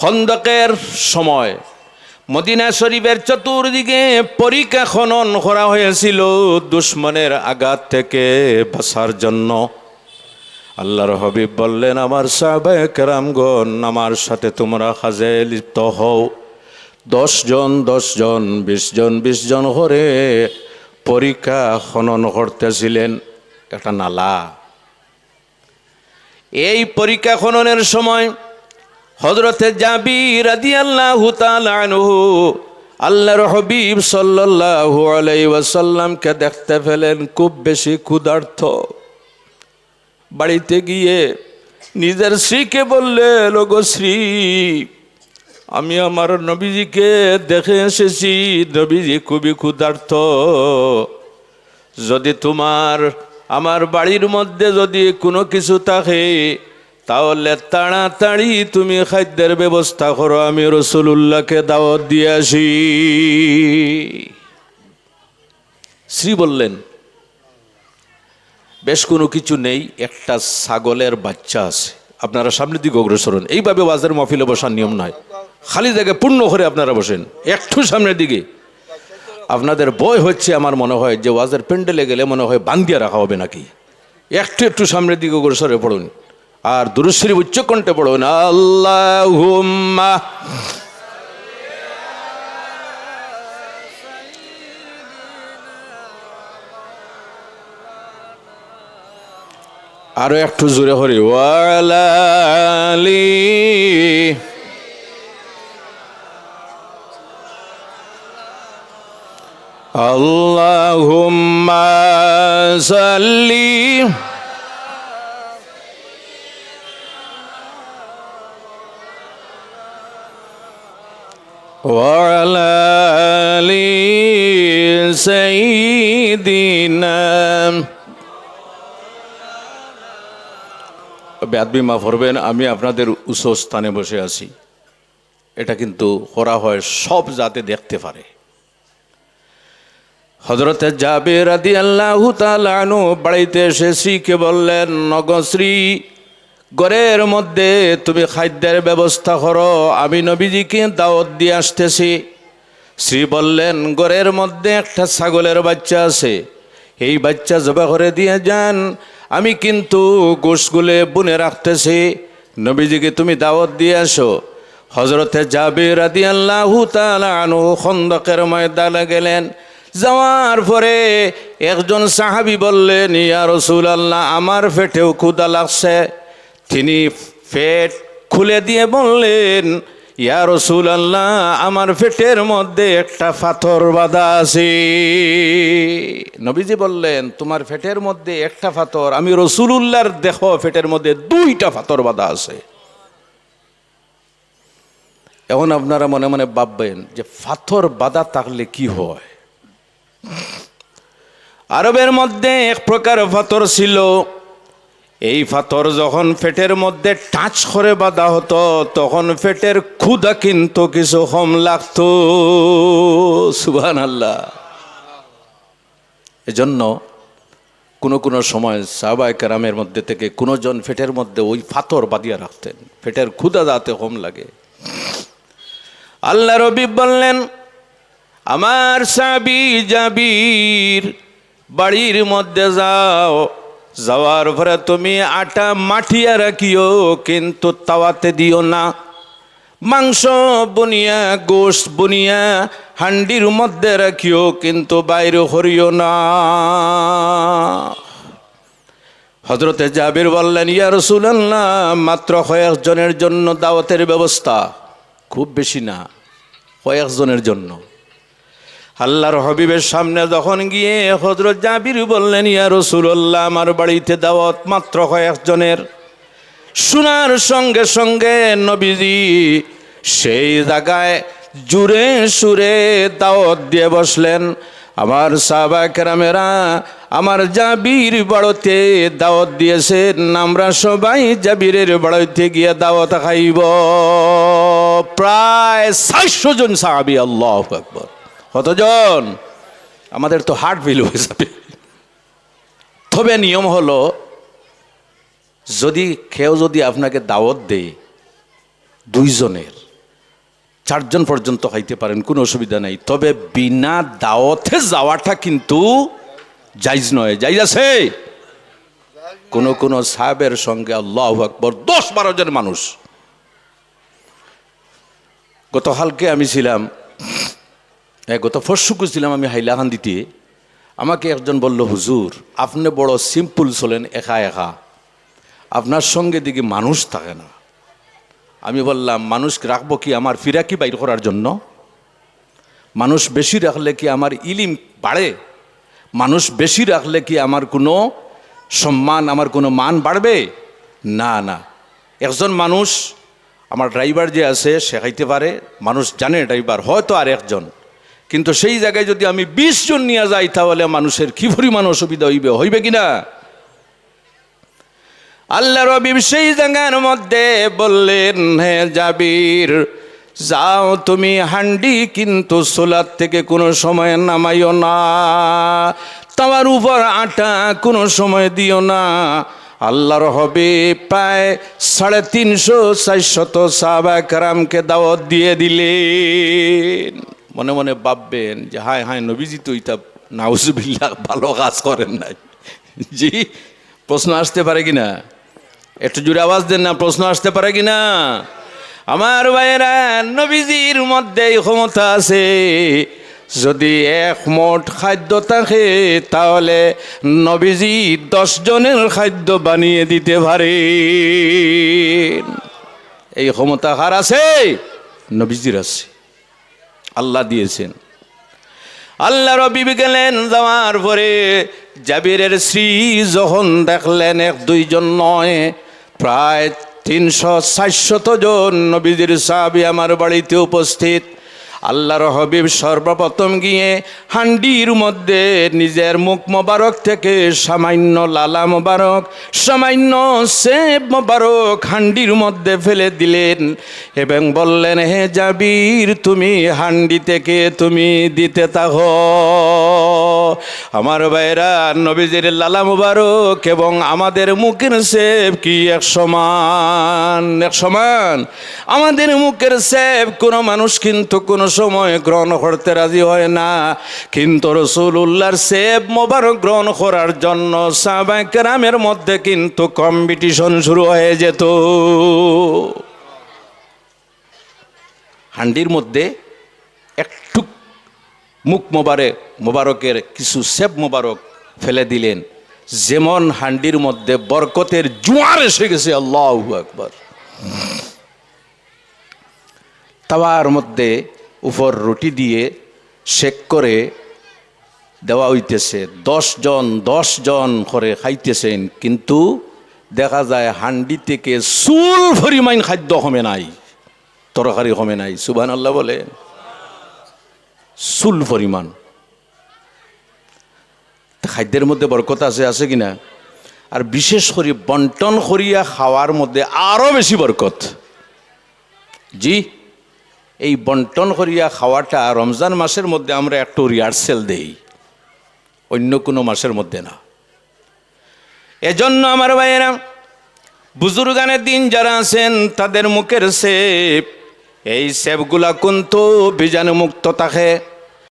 খন্দকের সময়। মদিনা শরীফের চতুর্দিকে পরীক্ষা খনন করা হয়েছিল দুশ্মনের আঘাত থেকে বাঁচার জন্য। আল্লাহর হবিব বললেন, আমার সাহাবায়ে কেরামগণ, আমার সাথে তোমরা কাজে লিপ্ত হও। দশ জন দশ জন, বিশ জন বিশ জন করে পরীক্ষা খনন করতেছিলেন। একটা নালা। এই পরীক্ষা খননের সময় হজরতে জাবি রাদি আল্লাহ আল্লাহর হবিব সাল্লাল্লাহু আলাইহি ওয়াসাল্লামকে দেখতে পেলেন, খুব বেশি ক্ষুধার্থ বাড়িতে গিয়ে নিজের স্ত্রীকে বললে লোগো শ্রী আমি আমার নবীজিকে দেখে এসেছি, নবীজি খুবই ক্ষুধার্থ যদি তোমার, আমার বাড়ির মধ্যে যদি কোনো কিছু থাকে তাহলে তাড়াতাড়ি তুমি খাদ্যের ব্যবস্থা করো, আমি রসুল্লাহকে দাওয়াত দিয়ে আসি। শ্রী বললেন, বেশ কোনো কিছু নেই, একটা ছাগলের বাচ্চা আছে। আপনারা সামনের দিকে অগ্রসর হন। এইভাবে ওয়াজের মফিলে বসার নিয়ম নয়। খালি জায়গায় পূর্ণ করে আপনারা বসেন। একটু সামনের দিকে। আপনাদের বয় হচ্ছে, আমার মনে হয় যে ওয়াজের প্যান্ডেলে গেলে মনে হয় বান্দিয়া রাখা হবে নাকি। একটু একটু সামনের দিকে অগ্রসরে পড়ুন। আর দুরুশ্রী উচ্চকণ্ঠে পড়ুন আল্লাহ আরও একটু জোরে হরি ওয়ালালি আল্লাহুম্মা সাল্লি وعلى آل سيدنا বেদবি মা ফরবেন আমি আপনাদের উচ্চ স্থানে বসে আছি এটা কিন্তু করা হয় সব যাতে দেখতে পারে হজরতে যাবে রাদি আল্লাহ তালানু বাড়িতে এসে শ্রীকে বললেন নগশ্রী ঘরের মধ্যে তুমি খাদ্যের ব্যবস্থা করো। আমি নবীজিকে দাওয়াত দিয়ে আসতেছি। শ্রী বললেন ঘরের মধ্যে একটা ছাগলের বাচ্চা আছে। এই বাচ্চা জবা করে দিয়ে যান। আমি কিন্তু গোশগুলে বুনে রাখতেছি। নবীজিকে তুমি দাওয়াত দিয়ে আসো। হজরতে যাবে রাদি আল্লাহ তালানু খন্দকের ময়দানে গেলেন। যাওয়ার পরে একজন সাহাবি বললেন, ইয়া রসুল আল্লাহ আমার পেটেও ক্ষুদা লাগছে। তিনি পেট খুলে দিয়ে বললেন, ইয়া রসুল আল্লাহ আমার পেটের মধ্যে একটা পাথর বাঁধা আছে। নবীজি বললেন, তোমার পেটের মধ্যে একটা পাথর, আমি রসুলুল্লাহর দেখো পেটের মধ্যে দুইটা পাথর বাঁধা আছে। এখন আপনারা মনে মনে ভাববেন যে পাথর বাঁধা থাকলে কি হয়? আরবের মধ্যে এক প্রকার পাথর ছিল এই পাথর যখন ফেটের মধ্যে টাচ করে বাঁধা হতো, তখন ফেটের ক্ষুদা কিন্তু কিছু কম লাগতো। সুবান আল্লাহ এজন্য কোনো কোনো সময় সাহবাই কেরামের মধ্যে থেকে কোনো জন ফেটের মধ্যে ওই পাথর বাঁধিয়া রাখতেন। ফেটের ক্ষুদা যাতে কম লাগে। আল্লাহ রবি বললেন, আমার সাবি জাবির বাড়ির মধ্যে যাও যাওয়ার পরে তুমি আটা মাঠিয়া রাখিও, কিন্তু তাওয়াতে দিও না। মাংস বনিয়া, গোশ বনিয়া, হান্ডির মধ্যে রাখিও, কিন্তু বাইরে হরিও না। হজরতে জাবির বললেন, ইয়া রসুলাল্লাহ, মাত্র কয়েকজনের জন্য দাওয়াতের ব্যবস্থা। খুব বেশি না, কয়েকজনের জন্য। আল্লাহর হবিবের সামনে যখন গিয়ে হজরত জাবির বললেন, ইয়া রসুল্লাহ আমার বাড়িতে দাওয়াত মাত্র কয়েকজনের। শোনার সঙ্গে সঙ্গে নবীজি সেই জায়গায় জুড়ে সুরে দাওয়াত দিয়ে বসলেন। আমার সাবা কেরামেরা আমার জাবির বাড়তে দাওয়াত দিয়েছেন, আমরা সবাই জাবিরের বাড়িতে গিয়ে দাওয়াত খাইব। প্রায় চারশো জন সাহাবি, আল্লাহ আকবর। কতজন? আমাদের তো হার্ট ফিল হয়ে তবে নিয়ম হলো, যদি কেউ যদি আপনাকে দাওয়াত দেয়, দুইজনের, চারজন পর্যন্ত খাইতে পারেন, কোনো অসুবিধা নেই। তবে বিনা দাওয়াতে যাওয়াটা কিন্তু জাইজ নয়। জাইজ আছে? কোন কোন সাহেবের সঙ্গে আল্লাহ আকবর দশ বারো জন মানুষ। গতকালকে আমি ছিলাম হ্যাঁ, গত ফরশুকু ছিলাম আমি হাইলাকান্দিতে আমাকে একজন বলল হুজুর আপনি বড় সিম্পল চলেন একা একা। আপনার সঙ্গে দিকে মানুষ থাকে না। আমি বললাম মানুষকে রাখব কি আমার ফিরাকি বাইর করার জন্য? মানুষ বেশি রাখলে কি আমার ইলিম বাড়ে? মানুষ বেশি রাখলে কি আমার কোনো সম্মান আমার কোনো মান বাড়বে? না না। একজন মানুষ আমার ড্রাইভার যে আছে শেখাইতে পারে। মানুষ জানে ড্রাইভার হয়তো আর একজন। কিন্তু সেই জায়গায় যদি আমি বিশ জন নিয়ে যাই, তাহলে মানুষের কি পরিমাণ অসুবিধা হইবে? হইবে কিনা? আল্লাহ রবি সেই জায়গার মধ্যে বললেন, হে জাবির, যাও তুমি হান্ডি, কিন্তু সোলার থেকে কোনো সময় নামাইও না। তোমার উপর আটা কোনো সময় দিও না। আল্লাহর হবে প্রায় সাড়ে তিনশো চারশত সাহাবা কারামকে দাওয়াত দিয়ে দিলেন। মনে মনে ভাববেন যে, হায় হায়, নবীজি তো ইটা নাউজুবিল্লাহ ভালো কাজ করেন নাই। জি, প্রশ্ন আসতে পারে কি না একটু জোরে আওয়াজ দেন না, প্রশ্ন আসতে পারে কি না আমার ভাইয়েরা, নবীজির মধ্যে ক্ষমতা আছে। যদি এক মোট খাদ্য থাকে, তাহলে নবীজি দশ জনের খাদ্য বানিয়ে দিতে পারে। এই ক্ষমতা কার আছে? নবীজির আছে। আল্লাহ দিয়েছেন। আল্লাহ রবি গেলেন যাওয়ার পরে জাবিরের শ্রী যখন দেখলেন এক দুইজন নয়, প্রায় তিনশো চারশত জন নবীদের সাহাবি আমার বাড়িতে উপস্থিত। আল্লাহর হবিব সর্বপ্রথম গিয়ে হান্ডির মধ্যে নিজের মুখ মোবারক থেকে সামান্য লালা মোবারক, সামান্য সেব মোবারক হান্ডির মধ্যে ফেলে দিলেন এবং বললেন, হে জাবির, তুমি হান্ডি থেকে তুমি দিতে থাকো। আমার ভাইরা, নবীজির লালা মুবারক এবং আমাদের মুখের সেব কি এক সমান? এক সমান? আমাদের মুখের সেব কোনো মানুষ কিন্তু কোনো সময় গ্রহণ করতে রাজি হয় না। কিন্তু রসুল্লাহর সেব মোবারক গ্রহণ করার জন্য সাবাকেরামের মধ্যে কিন্তু কম্পিটিশন শুরু হয়ে যেত। হান্ডির মধ্যে একটু মুখ মোবারক মোবারকের কিছু সেব মোবারক ফেলে দিলেন। যেমন হান্ডির মধ্যে বরকতের জোয়ার এসে গেছে, আল্লাহ একবার তাওয়ার মধ্যে উপর রুটি দিয়ে শেক করে দেওয়া হইতেছে। দশ জন দশ জন করে খাইতেছেন, কিন্তু দেখা যায় হান্ডি থেকে চুল পরিমাণ খাদ্য কমে নাই, তরকারি কমে নাই। সুবান আল্লাহ বলে, চুল পরিমাণ। খাদ্যের মধ্যে বরকত আছে আছে কিনা আর বিশেষ করে বন্টন করিয়া খাওয়ার মধ্যে আরও বেশি বরকত। জি? এই বন্টন করিয়া খাওয়াটা রমজান মাসের মধ্যে আমরা একটু রিহার্সেল দেই। অন্য কোনো মাসের মধ্যে না। এজন্য আমার ভাইয়েরা, বুজুর্গানের দিন যারা আছেন, তাদের মুখের সেপ, এই সেপগুলা কিন্তু বীজাণু মুক্ত থাকে।